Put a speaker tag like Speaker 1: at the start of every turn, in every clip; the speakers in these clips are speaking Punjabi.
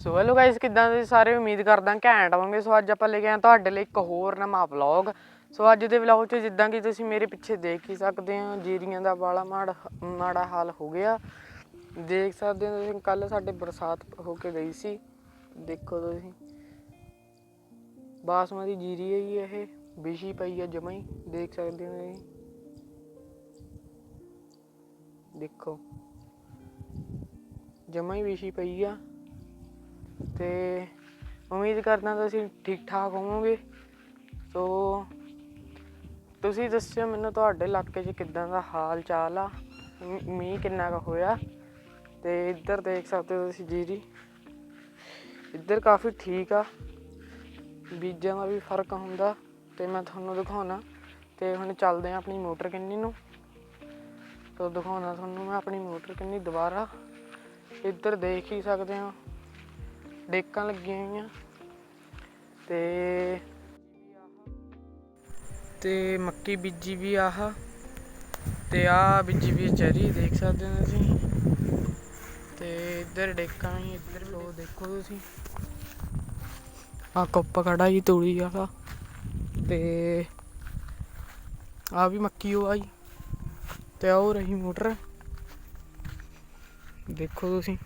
Speaker 1: ਸੋ ਹੈਲੋ ਗਾਇਸ ਕਿੱਦਾਂ ਤੁਸੀਂ ਸਾਰੇ? ਉਮੀਦ ਕਰਦਾ ਘੈਂਟ ਹੋਵੋਗੇ। ਸੋ ਅੱਜ ਆਪਾਂ ਲੈ ਕੇ ਆਏ ਤੁਹਾਡੇ ਲਈ ਇੱਕ ਹੋਰ ਨਵਾਂ ਵਲੌਗ ਸੋ ਅੱਜ ਦੇ ਵਲੌਗ 'ਚ ਜਿੱਦਾਂ ਕਿ ਤੁਸੀਂ ਮੇਰੇ ਪਿੱਛੇ ਦੇਖ ਹੀ ਸਕਦੇ ਹੋ, ਜੀਰੀਆਂ ਦਾ ਵਾਲਾ ਮਾੜਾ ਮਾੜਾ ਹਾਲ ਹੋ ਗਿਆ। ਦੇਖ ਸਕਦੇ ਹੋ ਤੁਸੀਂ ਕੱਲ ਸਾਡੇ ਬਰਸਾਤ ਹੋ ਕੇ ਗਈ ਸੀ। ਦੇਖੋ ਤੁਸੀਂ। ਬਾਸਮਤੀ ਜੀਰੀ ਹੈ ਜੀ ਇਹ ਵਿਛੀ ਪਈ ਹੈ ਜਮਾਂ ਹੀ। ਦੇਖ ਸਕਦੇ ਹੋ ਤੁਸੀਂ। ਦੇਖੋ। ਜਮਾਂ ਹੀ ਵਿਛੀ ਪਈ ਆ। ਤੇ ਉਮੀਦ ਕਰਦਾ ਤੁਸੀਂ ਠੀਕ ਠਾਕ ਹੋਵੋਗੇ। ਸੋ ਤੁਸੀਂ ਦੱਸਿਓ ਮੈਨੂੰ ਤੁਹਾਡੇ ਇਲਾਕੇ 'ਚ ਕਿੱਦਾਂ ਦਾ ਹਾਲ ਚਾਲ ਆ? ਮ- ਮੀਂਹ ਕਿੰਨਾ ਕੁ ਹੋਇਆ? ਤੇ ਇੱਧਰ ਦੇਖ ਸਕਦੇ ਹੋ ਤੁਸੀਂ ਜੀਰੀ। ਇੱਧਰ ਕਾਫੀ ਠੀਕ ਆ। ਬੀਜਾਂ ਦਾ ਵੀ ਫ਼ਰਕ ਹੁੰਦਾ ਤੇ ਮੈਂ ਤੁਹਾਨੂੰ ਦਿਖਾਉਣਾ। ਤੇ ਹੁਣ ਚੱਲਦੇ ਆ ਆਪਣੀ ਮੋਟਰ ਕਿੰਨੀ ਨੂੰ। ਤੋ ਦਿਖਾਉਣਾ ਤੁਹਾਨੂੰ ਮੈਂ ਆਪਣੀ ਮੋਟਰ ਕਿੰਨੀ ਦੁਬਾਰਾ। ਇੱਧਰ ਦੇਖ ਹੀ ਸਕਦੇ ਹਾਂ। ਡੇਕਾਂ ਲੱਗੀਆਂ ਹੋਈਆਂ। ਤੇ ਤੇ ਮੱਕੀ ਬੀਜੀ ਵੀ ਆਹ। ਤੇ ਆ ਬੀਜੀ ਵੀ ਚਰੀ ਦੇਖ ਸਕਦੇ ਹੋ ਤੁਸੀਂ। ਤੇ ਇੱਧਰ ਡੇਕਾਂ ਹੀ ਇੱਧਰ ਲੋ ਦੇਖੋ ਤੁਸੀਂ। ਆ ਕੱਪ ਖੜਾ ਜੀ ਤੂੜੀ ਆਹ ਤੇ ਆ ਵੀ ਮੱਕੀ ਉਹ ਆਈ। ਤੇ ਆ ਉਹ ਰਹੀ ਮੋਟਰ। ਦੇਖੋ ਤੁਸੀਂ।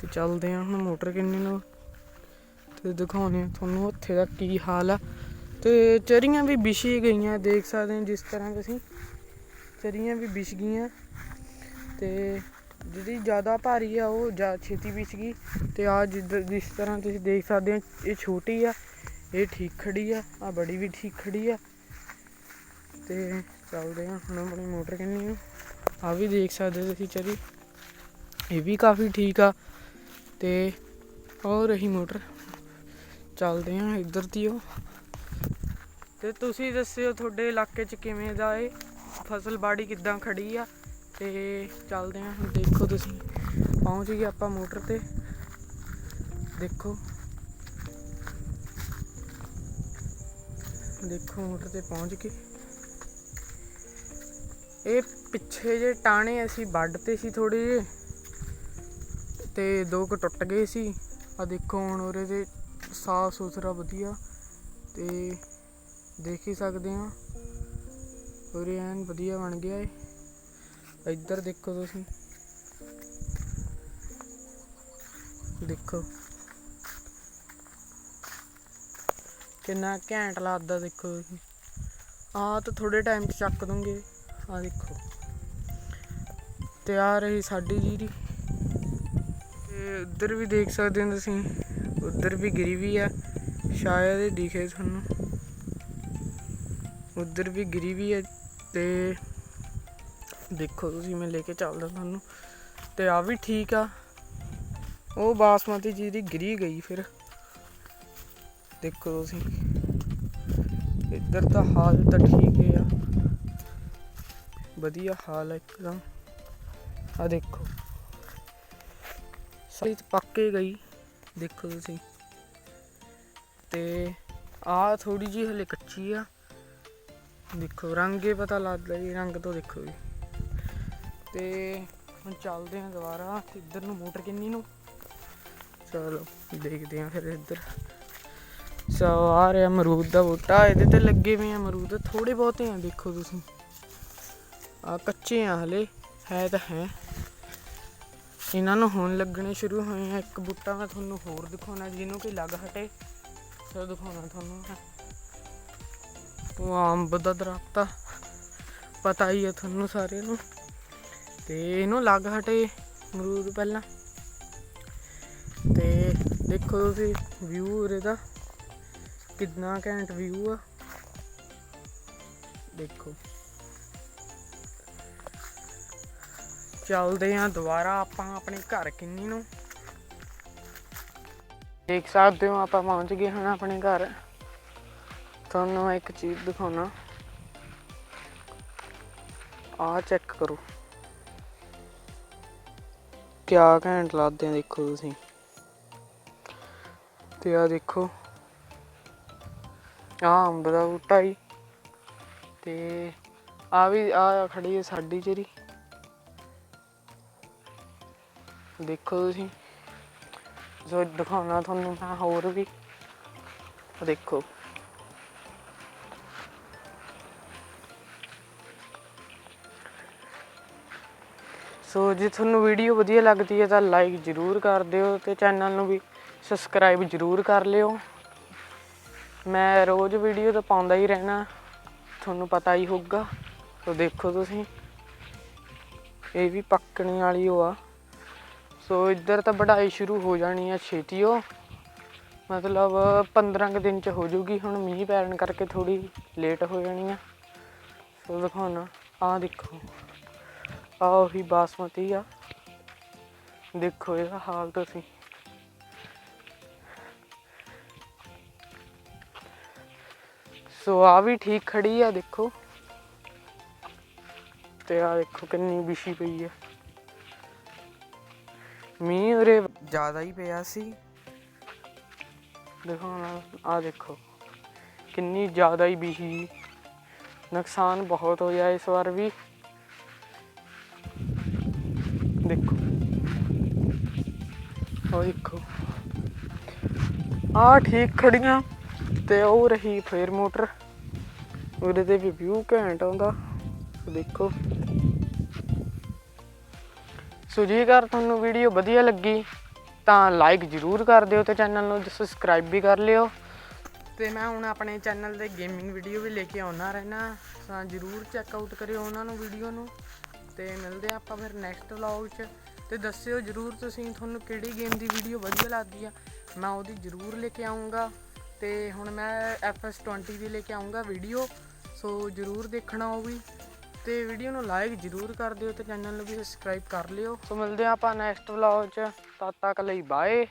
Speaker 1: ਤੇ ਚੱਲਦੇ ਆ ਹੁਣ ਮੋਟਰ ਕਿੰਨੇ ਨੂੰ ਤੇ ਦਿਖਾਉਣੇ ਆ ਤੁਹਾਨੂੰ ਉੱਥੇ ਦਾ ਕੀ ਹਾਲ ਆ। ਤੇ ਚਰੀਆਂ ਵੀ ਵਿਛੀ ਗਈਆਂ, ਦੇਖ ਸਕਦੇ ਹੋ ਜਿਸ ਤਰ੍ਹਾਂ ਤੁਸੀਂ। ਚਰੀਆਂ ਵੀ ਵਿਛ ਗਈਆਂ। ਤੇ ਜਿਹੜੀ ਜ਼ਿਆਦਾ ਭਾਰੀ ਆ, ਉਹ ਜ਼ਿਆਦਾ ਛੇਤੀ ਵਿਛ ਗਈ। ਤੇ ਆ ਜਿੱਦਾਂ, ਜਿਸ ਤਰ੍ਹਾਂ ਤੁਸੀਂ ਦੇਖ ਸਕਦੇ ਹੋ ਇਹ ਛੋਟੀ ਆ, ਇਹ ਠੀਕ ਖੜੀ ਆ ਆ ਬੜੀ ਵੀ ਠੀਕ ਖੜੀ ਆ। ਤੇ ਚੱਲਦੇ ਆ ਹੁਣ ਆਪਣੀ ਮੋਟਰ ਕਿੰਨੀ ਆ ਆ ਵੀ ਦੇਖ ਸਕਦੇ ਤੁਸੀਂ ਚਰੀ। ਇਹ ਵੀ ਕਾਫੀ ਠੀਕ ਆ। ਤੇ ਉਹ ਰਹੀ ਮੋਟਰ। ਚੱਲਦੇ ਆ ਇੱਧਰ ਦੀ ਉਹ। ਤੇ ਤੁਸੀਂ ਦੱਸਿਓ ਤੁਹਾਡੇ ਇਲਾਕੇ 'ਚ ਕਿਵੇਂ ਦਾ ਏ? ਫਸਲ ਬਾੜੀ ਕਿੱਦਾਂ ਖੜੀ ਆ? ਤੇ ਚੱਲਦੇ ਆ ਹੁਣ ਦੇਖੋ ਤੁਸੀਂ। ਪਹੁੰਚ ਗਏ ਆਪਾਂ ਮੋਟਰ ਤੇ। ਦੇਖੋ। ਦੇਖੋ ਮੋਟਰ ਤੇ ਪਹੁੰਚ ਗਏ। ਇਹ ਪਿੱਛੇ ਜੇ ਟਾਣੇ ਅਸੀਂ ਵੱਢ ਤੇ ਸੀ ਥੋੜੇ ਜਿਹੇ। ਤੇ ਦੋ ਕੁ ਟੁੱਟ ਗਏ ਸੀ। ਆ ਦੇਖੋ ਹੁਣ ਉਰੇ ਦੇ ਸਾਫ਼ ਸੁਥਰਾ ਵਧੀਆ ਤੇ ਦੇਖ ਹੀ ਸਕਦੇ ਆ ਉਰੇ ਐਨ ਵਧੀਆ ਬਣ ਗਿਆ ਏ। ਇੱਧਰ ਦੇਖੋ ਤੁਸੀਂ। ਦੇਖੋ। ਕਿੰਨਾ ਘੈਂਟ ਲੱਗਦਾ ਦੇਖੋ ਤੁਸੀਂ। ਆ ਤਾਂ ਥੋੜੇ ਟਾਈਮ 'ਚ ਚੱਕ ਦੂੰਗੇ। ਆ ਦੇਖੋ। ਤੇ ਆ ਰਹੀ ਸਾਡੀ ਜੀਰੀ। ਤੇ ਉੱਧਰ ਵੀ ਦੇਖ ਸਕਦੇ ਹੋ ਤੁਸੀਂ। ਉੱਧਰ ਵੀ ਗਿਰੀ ਵੀ ਆ। ਸ਼ਾਇਦ ਇਹ ਦਿਖੇ ਤੁਹਾਨੂੰ। ਉੱਧਰ ਵੀ ਗਿਰੀ ਵੀ ਹੈ ਤੇ ਦੇਖੋ ਤੁਸੀਂ, ਮੈਂ ਲੈ ਕੇ ਚੱਲਦਾ ਤੁਹਾਨੂੰ। ਤੇ ਆ ਵੀ ਠੀਕ ਆ। ਉਹ ਬਾਸਮਤੀ ਜੀ ਦੀ ਗਿਰੀ ਗਈ ਫਿਰ। ਦੇਖੋ ਤੁਸੀਂ। ਇੱਧਰ ਤਾਂ ਹਾਲ ਤਾਂ ਠੀਕ ਹੀ ਆ। ਵਧੀਆ ਹਾਲ ਹੈ ਇੱਕਦਮ। ਆ ਦੇਖੋ। ਸਾਰੀ ਤਾਂ ਪੱਕ ਗਈ, ਦੇਖੋ ਤੁਸੀਂ। ਤੇ ਆ ਥੋੜੀ ਜੀ ਹਲੇ ਕੱਚੀ ਆ। ਦੇਖੋ, ਰੰਗ ਹੀ ਪਤਾ ਲੱਗਦਾ ਜੀ, ਰੰਗ ਤੋਂ ਦੇਖੋ ਜੀ। ਤੇ ਹੁਣ ਚੱਲਦੇ ਹਾਂ ਦੁਬਾਰਾ, ਇੱਧਰ ਨੂੰ ਮੋਟਰ ਕਿੰਨੀ ਨੂੰ? ਚਲੋ, ਦੇਖਦੇ ਹਾਂ ਫਿਰ ਇੱਧਰ। ਸੋ ਆ ਰਿਹਾ ਅਮਰੂਦ ਦਾ ਬੂਟਾ, ਇਹਦੇ ਤੇ ਲੱਗੇ ਹੋਏ ਆ ਅਮਰੂਦ ਥੋੜੇ ਬਹੁਤੇ ਆ, ਦੇਖੋ ਤੁਸੀਂ। ਆ ਕੱਚੇ ਆ ਹਲੇ, ਹੈ ਤਾਂ ਹੈ। ਇਹਨਾਂ ਨੂੰ ਹੁਣ ਲੱਗਣੇ ਸ਼ੁਰੂ ਹੋਏ ਆ। ਇੱਕ ਬੂਟਾ ਮੈਂ ਤੁਹਾਨੂੰ ਹੋਰ ਦਿਖਾਉਣਾ, ਜਿਹਨੂੰ ਕਿ ਲੱਗ ਹਟੇ। ਸੋ ਦਿਖਾਉਣਾ ਤੁਹਾਨੂੰ ਉਹ ਅੰਬ ਦਾ ਦਰਖਤ ਆ। ਪਤਾ ਹੀ ਹੈ ਤੁਹਾਨੂੰ ਸਾਰਿਆਂ ਨੂੰ। ਤੇ ਇਹਨੂੰ ਲੱਗ ਹਟੇ ਮਰੂਦ ਪਹਿਲਾਂ। ਤੇ ਦੇਖੋ ਤੁਸੀਂ ਵਿਊ ਇਹਦਾ ਕਿੰਨਾ ਘੈਂਟ ਵਿਊ ਆ। ਦੇਖੋ। ਚੱਲਦੇ ਆ ਦੁਬਾਰਾ ਆਪਾਂ ਆਪਣੇ ਘਰ ਕਿੰਨੀ ਨੂੰ। ਦੇਖ ਸਕਦੇ ਹੋ ਆਪਾਂ ਪਹੁੰਚ ਗਏ ਹਾਂ ਆਪਣੇ ਘਰ। ਤੁਹਾਨੂੰ ਇੱਕ ਚੀਜ਼ ਦਿਖਾਉਣਾ। ਆ ਚੈੱਕ ਕਰੋ। ਕਿਆ ਘੈਂਟ ਲੱਗਦੇ ਆ ਦੇਖੋ ਤੁਸੀਂ। ਤੇ ਆ ਦੇਖੋ। ਆ ਅੰਬ ਦਾ ਬੂਟਾ ਹੀ ਤੇ ਆ ਵੀ ਆ ਖੜੀ ਹੈ ਸਾਡੀ ਜਿਹੜੀ। ਦੇਖੋ ਤੁਸੀਂ। ਸੋ ਦਿਖਾਉਣਾ ਤੁਹਾਨੂੰ ਮੈਂ ਹੋਰ ਵੀ। ਦੇਖੋ। ਸੋ ਜੇ ਤੁਹਾਨੂੰ ਵੀਡੀਓ ਵਧੀਆ ਲੱਗਦੀ ਹੈ ਤਾਂ ਲਾਈਕ ਜ਼ਰੂਰ ਕਰ ਦਿਓ ਤੇ ਚੈਨਲ ਨੂੰ ਵੀ ਸਬਸਕ੍ਰਾਈਬ ਜ਼ਰੂਰ ਕਰ ਲਿਓ। ਮੈਂ ਰੋਜ਼ ਵੀਡੀਓ ਤਾਂ ਪਾਉਂਦਾ ਹੀ ਰਹਿਣਾ। ਤੁਹਾਨੂੰ ਪਤਾ ਹੀ ਹੋਊਗਾ। ਸੋ ਦੇਖੋ ਤੁਸੀਂ। ਇਹ ਵੀ ਪੱਕਣੇ ਵਾਲੀ ਓ ਆ। ਸੋ ਇੱਧਰ ਤਾਂ ਵਢਾਈ ਸ਼ੁਰੂ ਹੋ ਜਾਣੀ ਆ ਛੇਤੀ ਉਹ। ਮਤਲਬ 15 ਕੁ ਦਿਨ ਚ ਹੋ ਜੂਗੀ, ਹੁਣ ਮੀਂਹ ਪੈਣ ਕਰਕੇ ਥੋੜੀ ਲੇਟ ਹੋ ਜਾਣੀ ਆ। ਸੋ ਦਿਖਾਉਣਾ, ਆਹ ਦੇਖੋ ਆ ਉਹੀ ਬਾਸਮਤੀ ਆ। ਦੇਖੋ ਇਹਦਾ ਹਾਲ ਤੁਸੀਂ। ਸੋ ਆ ਵੀ ਠੀਕ ਖੜੀ ਆ, ਦੇਖੋ। ਤੇ ਆ ਦੇਖੋ ਕਿੰਨੀ ਵਿਛੀ ਪਈ ਹੈ ਮੀਂਹ ਉਰੇ ਜ਼ਿਆਦਾ ਹੀ ਪਿਆ ਸੀ। ਦੇਖੋ ਆ ਦੇਖੋ, ਕਿੰਨੀ ਜ਼ਿਆਦਾ ਹੀ ਵਿਛੀ ਨੁਕਸਾਨ ਬਹੁਤ ਹੋਇਆ ਇਸ ਵਾਰ ਵੀ। ਦੇਖੋ। ਉਹ ਦੇਖੋ। ਆ ਠੀਕ ਖੜੀਆਂ ਤੇ ਉਹ ਰਹੀ ਫੇਰ ਮੋਟਰ। ਉਹਦੇ ਤੇ ਵੀ ਵਿਊ ਘੈਂਟ ਆਉਂਦਾ। ਦੇਖੋ। ਸੋ ਜੇਕਰ ਤੁਹਾਨੂੰ ਵੀਡੀਓ ਵਧੀਆ ਲੱਗੀ, ਤਾਂ ਲਾਈਕ ਜ਼ਰੂਰ ਕਰ ਦਿਓ ਤੇ ਚੈਨਲ ਨੂੰ ਸਬਸਕ੍ਰਾਈਬ ਵੀ ਕਰ ਲਿਓ। ਤੇ ਮੈਂ ਹੁਣ ਆਪਣੇ ਚੈਨਲ ਤੇ ਗੇਮਿੰਗ ਵੀਡੀਓ ਵੀ ਲੈ ਕੇ ਆਉਣਾ ਰਹਿਣਾ, ਤਾਂ ਜ਼ਰੂਰ ਚੈੱਕ ਆਊਟ ਕਰਿਓ ਉਹਨਾਂ ਨੂੰ ਵੀਡੀਓ ਨੂੰ। ਤੇ ਮਿਲਦੇ ਆ ਆਪਾਂ ਫਿਰ ਨੈਕਸਟ ਵਲੌਗ 'ਚ। ਤੇ ਦੱਸਿਓ ਜ਼ਰੂਰ ਤੁਸੀਂ ਤੁਹਾਨੂੰ ਕਿਹੜੀ ਗੇਮ ਦੀ ਵੀਡੀਓ ਵਧੀਆ ਲੱਗਦੀ ਆ। ਮੈਂ ਉਹਦੀ ਜ਼ਰੂਰ ਲੈ ਕੇ ਆਉਂਗਾ ਤੇ ਹੁਣ ਮੈਂ FS20 ਦੀ ਲੈ ਕੇ ਆਉਂਗਾ ਵੀਡੀਓ ਸੋ ਜ਼ਰੂਰ ਦੇਖਣਾ ਉਹ ਵੀ। ਤੇ ਵੀਡੀਓ ਨੂੰ ਲਾਈਕ ਜ਼ਰੂਰ ਕਰ ਦਿਓ ਤੇ ਚੈਨਲ ਨੂੰ ਵੀ ਸਬਸਕ੍ਰਾਈਬ ਕਰ ਲਿਓ। ਸੋ ਮਿਲਦੇ ਆ ਆਪਾਂ ਨੈਕਸਟ ਵਲੌਗ 'ਚ। ਤਦ ਤੱਕ ਲਈ ਬਾਏ